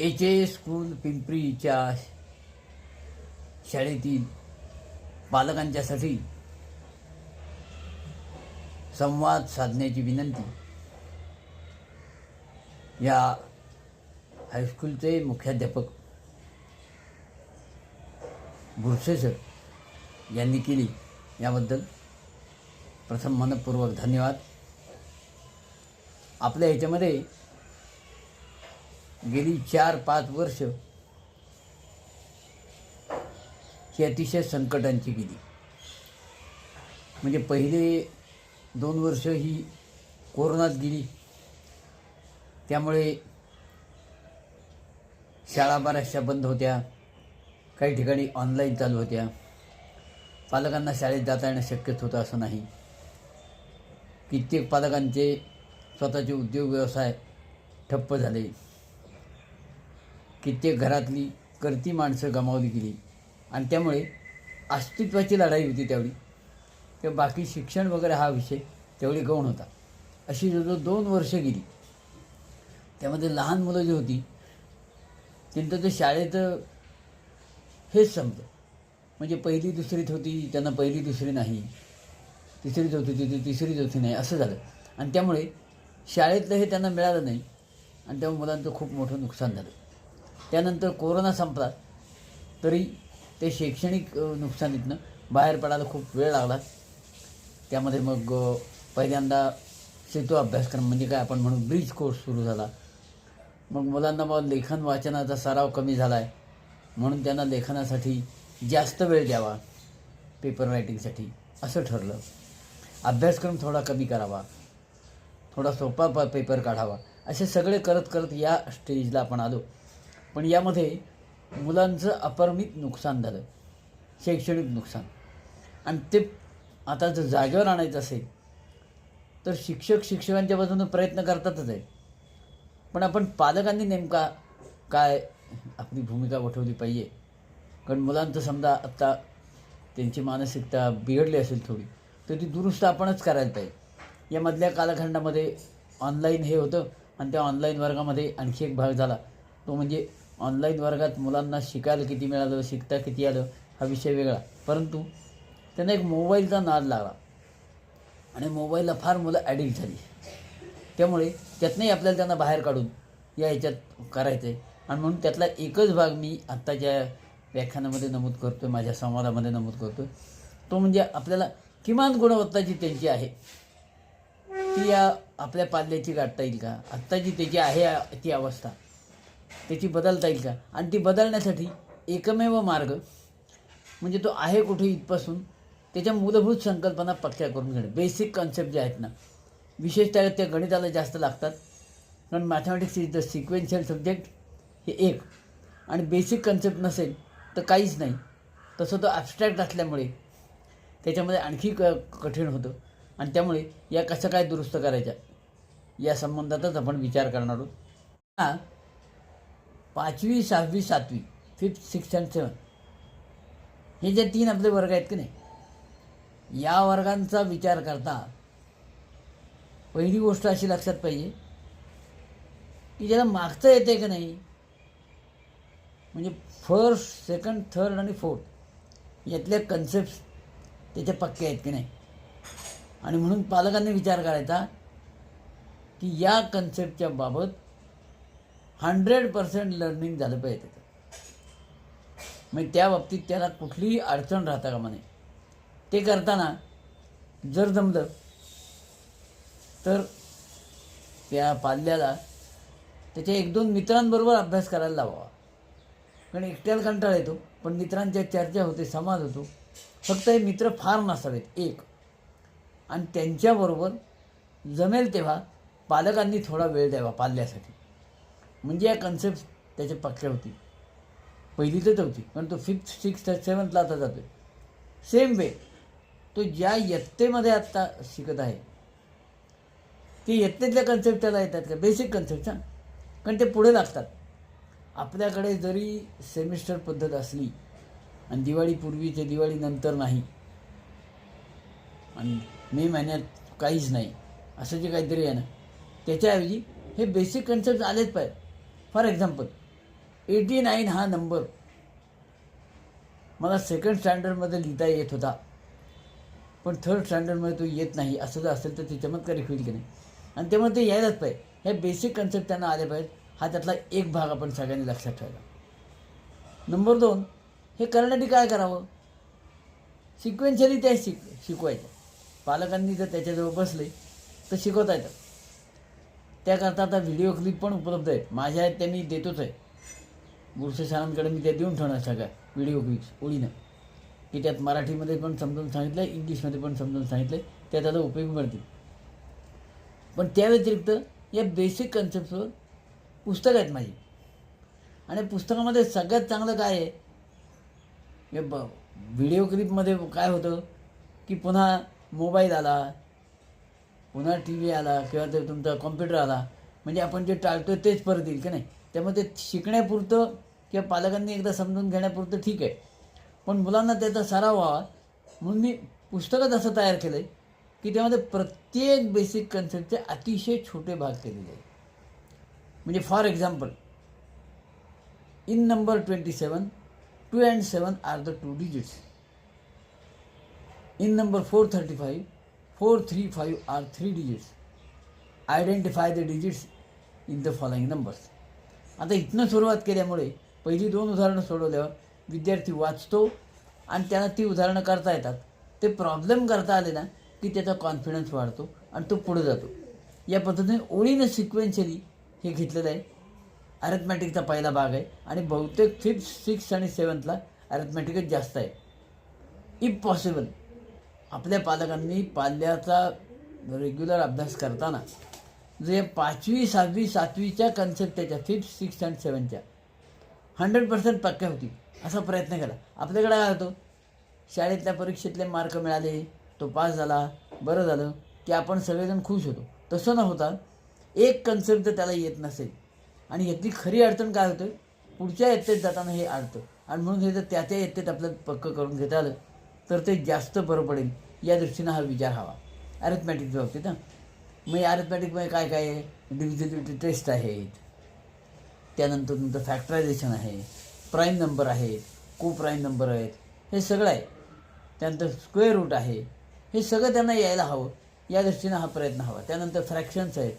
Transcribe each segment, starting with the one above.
H A school पिंपरीच्या शाळेतील पालकांच्यासाठी संवाद साधण्याची विनंती. या हायस्कूलचे मुख्याध्यापक भुरसे सर यांनी केली. याबद्दल प्रथम मनपूर्वक धन्यवाद. आपल्या ह्याच्यामध्ये गेली चार पाच वर्ष ही अतिशय संकटांची गेली. म्हणजे पहिले दोन वर्ष ही कोरोनात गेली. त्यामुळे शाळा बऱ्याचशा बंद होत्या. काही ठिकाणी ऑनलाईन चालू होत्या. पालकांना शाळेत जाता येणं शक्यच होतं असं नाही. कित्येक पालकांचे स्वतःचे उद्योग व्यवसाय ठप्प झाले. कित्येक घरातली करती माणसं गमावली गेली. आणि त्यामुळे अस्तित्वाची लढाई होती त्यावेळी किंवा बाकी शिक्षण वगैरे हा विषय त्यावेळी गौण होता. अशी जवळजवळ दोन वर्ष गेली. त्यामध्ये लहान मुलं जी होती त्यांचं ते शाळेत हेच समजलं म्हणजे पहिली दुसरीत होती त्यांना पहिली दुसरी नाही. तिसरी चौथी होती ती तिसरी चौथी नाही असं झालं. आणि त्यामुळे शाळेतलं हे त्यांना मिळालं नाही. आणि त्यामुळे मुलांचं खूप मोठं नुकसान झालं. त्यानंतर कोरोना संपला तरी ते शैक्षणिक नुकसानीतनं बाहेर पडायला खूप वेळ लागला. त्यामध्ये मग पहिल्यांदा सेतू अभ्यासक्रम म्हणजे काय आपण म्हणून ब्रिज कोर्स सुरू झाला. मग मुलांना मग लेखन वाचनाचा सराव कमी झाला आहे म्हणून त्यांना लेखनासाठी जास्त वेळ द्यावा पेपर रायटिंगसाठी असं ठरलं. अभ्यासक्रम थोडा कमी करावा थोडा सोपा प पेपर काढावा असे सगळे करत करत या स्टेजला आपण आलो. पण यामध्ये मुलांचं अपरमित नुकसान झालं. शैक्षणिक नुकसान. आणि ते आता जर जागेवर आणायचं असेल तर शिक्षक शिक्षकांच्या बाजूनं प्रयत्न करतातच आहे पण आपण पालकांनी नेमका काय आपली भूमिका वठवली पाहिजे? कारण मुलांचं समजा आत्ता त्यांची मानसिकता बिघडली असेल थोडी तर ती दुरुस्त आपणच करायला पाहिजे. या मधल्या कालखंडामध्ये ऑनलाईन हे होतं आणि त्या ऑनलाईन वर्गामध्ये आणखी एक भाग झाला. तो म्हणजे ऑनलाईन वर्गात मुलांना शिकायला किती मिळालं शिकता किती आलं हा विषय वेगळा. परंतु त्यांना एक मोबाईलचा नाद लागला. आणि मोबाईलला फार मुलं ॲडिक्ट झाली. त्यामुळे त्यातनंही आपल्याला त्यांना बाहेर काढून या ह्याच्यात करायचं आहे आणि म्हणून त्यातला एकच भाग मी आत्ताच्या व्याख्यानामध्ये नमूद करतो आहे माझ्या संवादामध्ये नमूद करतो आहे तो म्हणजे आपल्याला किमान गुणवत्ता जी त्यांची आहे ती या आपल्या पाल्याची गाठता येईल का? आत्ता जी त्याची आहे ती अवस्था त्याची बदलता येईल का? आणि ती बदलण्यासाठी एकमेव मार्ग म्हणजे तो आहे कुठे इथपासून त्याच्या मूलभूत संकल्पना पक्क्या करून घेणे. बेसिक कॉन्सेप्ट जे आहेत ना विशेषतः त्या गणिताला जास्त लागतात. कारण mathematics is the sequential subject हे एक. आणि बेसिक कन्सेप्ट नसेल तर काहीच नाही. तसं तो ॲबस्ट्रॅक्ट असल्यामुळे त्याच्यामध्ये आणखी क कठीण होतं. आणि त्यामुळे या कसं काय दुरुस्त करायच्या या संबंधातच आपण विचार करणार आहोत. हा पाचवी सहावी सातवी फिफ्थ सिक्स्थ अँड सेवन हे जे तीन आपले वर्ग आहेत की नाही या वर्गांचा विचार करता पहिली गोष्ट अशी लक्षात पाहिजे की ज्याला मागचं येते की नाही म्हणजे फर्स्ट सेकंड थर्ड आणि फोर्थ यातल्या कन्सेप्ट त्याचे पक्के आहेत की नाही. आणि म्हणून पालकांनी विचार करायचा की या कन्सेप्टच्या बाबत हंड्रेड पर्सेंट लर्निंग झालं पाहिजे त्याचं. म्हणजे त्या बाबतीत त्याला कुठलीही अडचण राहता कामा नये. ते करताना जर जमलं तर त्या पाल्याला त्याच्या एक दोन मित्रांबरोबर अभ्यास करायला लावावा. कारण एकट्याला कंटाळा येतो पण मित्रांच्या चर्चा होते संवाद होतो. फक्त हे मित्र फार नसावेत एक. आणि त्यांच्याबरोबर जमेल तेव्हा पालकांनी थोडा वेळ द्यावा पाल्यासाठी. म्हणजे या कन्सेप्ट त्याच्या पक्क्या होती. पहिली तर होती पण तो फिफ्थ सिक्स्थ सेवन्थला आता जातो सेम वे तो ज्या यत्तेमध्ये आत्ता शिकत आहे ते यत्तेतल्या कन्सेप्ट त्याला येतात का? बेसिक कन्सेप्ट हां. कारण ते पुढे लागतात. आपल्याकडे जरी सेमिस्टर पद्धत असली आणि दिवाळीपूर्वी ते दिवाळीनंतर नाही आणि मे महिन्यात काहीच नाही असं जे काहीतरी आहे ना त्याच्याऐवजी हे बेसिक कन्सेप्ट आलेच पाहिजे. फॉर एक्झाम्पल एटी नाईन हा नंबर मला सेकंड स्टँडर्डमध्ये लिहिता येत होता. पण थर्ड स्टँडर्डमध्ये तो येत नाही. असं जर असेल तर ते चमत्कारिक होईल की नाही. आणि त्यामुळे ते यायलाच पाहिजे. ह्या बेसिक कन्सेप्ट त्यांना आले पाहिजेत. हा त्यातला एक भाग आपण सगळ्यांनी लक्षात ठेवायला नंबर दोन हे करण्यासाठी काय करावं? सिक्वेन्शियली त्या शिक शिकवायचं. पालकांनी जर त्याच्याजवळ बसले तर शिकवता येतं. त्याकरता आता व्हिडिओ क्लिप पण उपलब्ध आहेत. माझ्या आहेत त्या मी देतोच आहे. गुरुसे सरांकडे मी त्या देऊन ठेवणार सगळ्या व्हिडिओ क्लिप्स ओळीनं. की त्यात मराठीमध्ये पण समजून सांगितलं आहे इंग्लिशमध्ये पण समजून सांगितलं आहे त्या त्याचा उपयोग पडतील. पण त्या व्यतिरिक्त या बेसिक कन्सेप्टवर पुस्तकं आहेत माझी. आणि पुस्तकामध्ये सगळ्यात चांगलं काय आहे या ब व्हिडिओ क्लिपमध्ये काय होतं की पुन्हा मोबाईल आला पुन्हा टी व्ही आला किंवा ते तुमचा कॉम्प्युटर आला म्हणजे आपण जे टाळतो तेच परत येईल की नाही? त्यामुळे ते शिकण्यापुरतं किंवा पालकांनी एकदा समजून घेण्यापुरतं ठीक आहे. पण मुलांना त्याचा सराव व्हावा. म्हणून मी पुस्तकच असं तयार केलं आहे की त्यामध्ये प्रत्येक बेसिक कन्सेप्टचे अतिशय छोटे भाग केलेले आहेत. म्हणजे for example in number twenty seven two and seven are the two digits in number four thirty five four three five are three digits identify the digits in the following numbers आता इथनं सुरुवात केल्यामुळे पहिली दोन उदाहरणं सोडवल्यावर विद्यार्थी वाचतो आणि त्यांना ती उदाहरणं करता येतात. ते प्रॉब्लेम करता आले ना की त्याचा कॉन्फिडन्स वाढतो आणि तो पुढे जातो. या पद्धतीने ओळीनं सिक्वेन्शियली हे घेतलेलं आहे. अरेथमॅटिकचा पहिला भाग आहे आणि बहुतेक फिफ्थ सिक्स आणि सेवन्थला अरेथमॅटिकच जास्त आहे. इफ पॉसिबल आपल्या पालकांनी पाल्याचा रेग्युलर अभ्यास करताना जे पाचवी सहावी सातवीच्या कन्सेप्ट त्याच्या फिफ्थ सिक्स अँड सेवनच्या हंड्रेड पर्सेंट पक्क्या होती असा प्रयत्न केला. आपल्याकडे काय होतो? शाळेतल्या परीक्षेतले मार्क मिळाले तो पास झाला बरं झालं की आपण सगळेजण खुश होतो. तसं न होता एक कन्सेप्ट जर त्याला येत नसेल. आणि यातली खरी अडचण काय होतं? पुढच्या इयत्तेत जाताना हे अडतं. आणि म्हणून हे जर त्या त्या इयत्तेत आपलं पक्कं करून घेता आलं. तर ते जास्त बरं पडेल. या दृष्टीनं हा विचार हवा. अरेथमॅटिकच्या बाबतीत ना मग अरेथमॅटिकमध्ये काय काय आहे? डिव्हिजिबिलिटी टेस्ट आहेत. त्यानंतर तुमचं फॅक्टरायझेशन आहे. प्राईम नंबर आहेत. को प्राईम नंबर आहेत. हे सगळं आहे. त्यानंतर स्क्वेअर रूट आहे. हे सगळं त्यांना यायला हवं. या दृष्टीनं हा प्रयत्न हवा. त्यानंतर फ्रॅक्शन्स आहेत.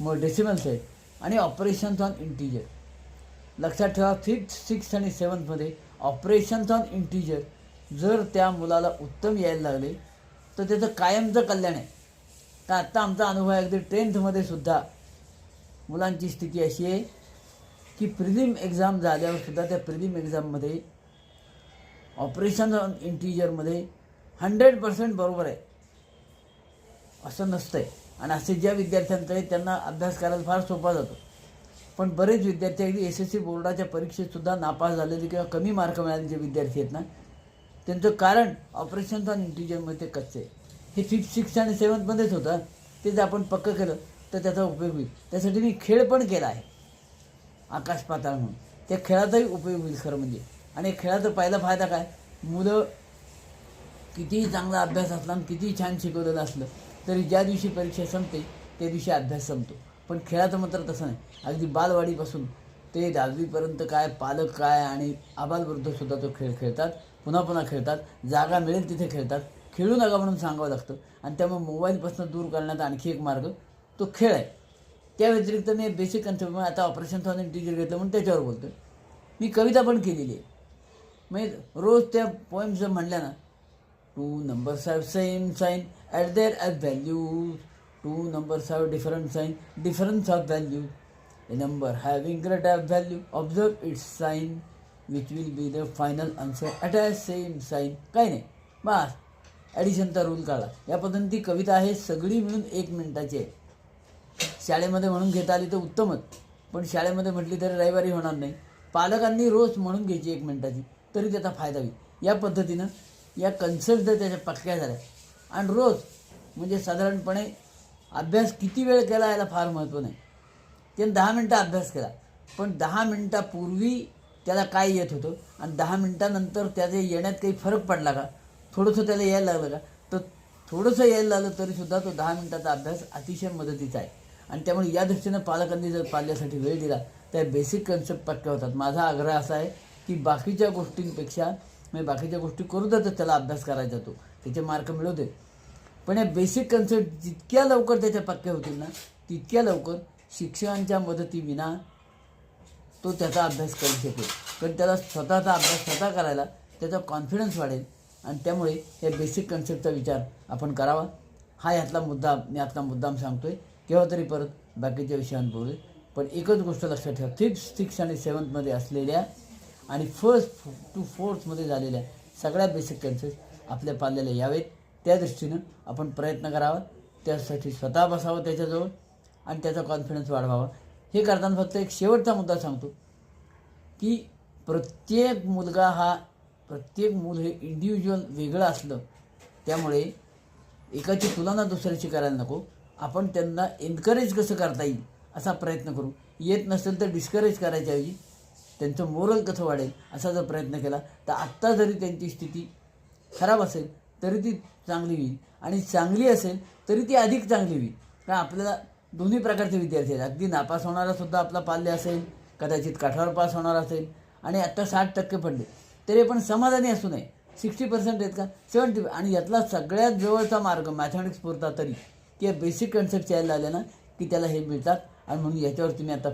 मग डेसिमल्स आहेत. आणि ऑपरेशन्स ऑन इंटिजर लक्षात ठेवा फिफ्थ सिक्स्थ आणि सेवन्थमध्ये ऑपरेशन्स ऑन इंटिजर जर त्या मुलाला उत्तम यायला लागले तर त्याचं कायमचं कल्याण आहे. तर आत्ता आमचा अनुभव आहे अगदी टेन्थमध्ये सुद्धा मुलांची स्थिती अशी आहे की प्रिलिम एक्झाम झाल्यावर सुद्धा त्या प्रिलिम एक्झाममध्ये ऑपरेशन ऑन इंटिजरमध्ये हंड्रेड पर्सेंट बरोबर आहे. असं नसतंय. आणि असे ज्या विद्यार्थ्यांचं आहे त्यांना अभ्यास करायला फार सोपा जातो. पण बरेच विद्यार्थी अगदी एस एस सी बोर्डाच्या परीक्षेतसुद्धा नापास झालेले किंवा कमी मार्क मिळाले जे विद्यार्थी आहेत ना त्यांचं कारण ऑपरेशनचा ऑन ते कच्चे आहे. हे फिफ्थ सिक्स्थ आणि सेवन्थमध्येच होतं. ते जर आपण पक्कं केलं तर त्याचा उपयोग होईल. त्यासाठी मी खेळ पण केला आहे. आकाश पाताळ म्हणून. त्या खेळाचाही उपयोग होईल खरं म्हणजे. आणि खेळाचा पहिला फायदा काय? मुलं कितीही चांगला अभ्यास असला आणि कितीही छान शिकवलेलं असलं तरी ज्या दिवशी परीक्षा संपते त्या दिवशी अभ्यास संपतो. पण खेळाचं मात्र तसं नाही. अगदी बालवाडीपासून ते दहावीपर्यंत काय पालक काय आणि आबालवृद्धसुद्धा तो खेळ खेळतात पुन्हा पुन्हा खेळतात जागा मिळेल तिथे खेळतात. खेळू नका म्हणून सांगावं लागतं. आणि त्यामुळे मोबाईलपासून दूर करण्याचा आणखी एक मार्ग तो खेळ आहे. त्या व्यतिरिक्त मी बेसिक म्हणजे कन्सेप्ट आता ऑपरेशन थॉन टीचर घेतलं म्हणून त्याच्यावर बोलतो मी कविता पण केलेली आहे. म्हणजे रोज त्या पोएम्स जर म्हणल्या ना two numbers have same sign add their at values two numbers have different sign difference of values A number having greater value, value observe it's sine will be be the final at at same sign. Sine काही नाही. बस. ॲडिशनचा rule काढा. या पद्धतीने ती कविता आहे सगळी मिळून एक मिनिटाची आहे. शाळेमध्ये म्हणून घेता आली तर उत्तमच. पण शाळेमध्ये म्हटली तरी रविवारी होणार नाही. पालकांनी रोज म्हणून घ्यायची एक मिनिटाची. तरी त्याचा फायदा होईल. या पद्धतीनं या कन्सेप्ट जर त्याच्या पक्क्या झाल्या. आणि रोज म्हणजे साधारणपणे अभ्यास किती वेळ केला याला फार महत्त्व नाही. त्याने दहा मिनटं अभ्यास केला. पण दहा मिनटापूर्वी त्याला काय येत होतं? आणि दहा मिनटानंतर त्याचे येण्यात काही फरक पडला का? थोडंसं त्याला यायला लागलं का? तर थोडंसं यायला लागलं तरीसुद्धा तो दहा मिनटाचा अभ्यास अतिशय मदतीचा आहे. आणि त्यामुळे या दृष्टीनं पालकांनी जर पाल्यासाठी वेळ दिला तर बेसिक कन्सेप्ट पक्के होतात. माझा आग्रह असा आहे की बाकीच्या गोष्टींपेक्षा मी बाकीच्या गोष्टी करू देतो त्याला अभ्यास करायचा तो. त्याचे मार्क मिळवते पण या बेसिक कन्सेप्ट जितक्या लवकर त्याच्या पक्क्या होतील ना तितक्या लवकर शिक्षकांच्या मदतीविना तो त्याचा अभ्यास करू शकेल. पण त्याला स्वतःचा अभ्यास स्वतः करायला त्याचा कॉन्फिडन्स वाढेल. आणि त्यामुळे या बेसिक कन्सेप्टचा विचार आपण करावा. हा यातला मुद्दा मी आतला मुद्दाम सांगतोय. केव्हा तरी परत बाकीच्या विषयांवर बोलू. पण एकच गोष्ट लक्षात ठेवा. फिफ्थ सिक्स आणि सेवन्थमध्ये असलेल्या आणि फर्स्ट टू फोर्थमध्ये झालेल्या सगळ्या बेसिक कन्सेप्ट आपल्या पाल्याला यावेत. त्या दृष्टीनं आपण प्रयत्न करावा. त्यासाठी स्वतः बसावं त्याच्याजवळ. आणि त्याचा कॉन्फिडन्स वाढवावा. हे करताना फक्त एक शेवटचा मुद्दा सांगतो की प्रत्येक मुलगा हा प्रत्येक मूल हे इंडिव्हिज्युअल वेगळं असलं त्यामुळे एकाची तुलना दुसऱ्याची करायला नको. आपण त्यांना एनकरेज कसं करता येईल असा प्रयत्न करू. येत नसेल तर डिस्करेज करायच्याऐवजी त्यांचं मोरल कसं वाढेल असा जर प्रयत्न केला तर आत्ता जरी त्यांची स्थिती खराब असेल तरी ती चांगली होईल. आणि चांगली असेल तरी ती अधिक चांगली होईल. कारण आपल्याला दोन्ही प्रकारचे विद्यार्थी आहेत. अगदी नापास होणारा सुद्धा आपला पाल्य असेल कदाचित काठावर पास होणार असेल आणि आत्ता साठ टक्के पडले. तरी पण समाधानी असू नये. सिक्स्टी पर्सेंट आहेत का? सेवन्टी आणि यातला सगळ्यात जवळचा मार्ग मॅथमॅटिक्स पुरता तरी की बेसिक कन्सेप्ट यायला आले ना की त्याला हे मिळतात आणि म्हणून याच्यावर तुम्ही आता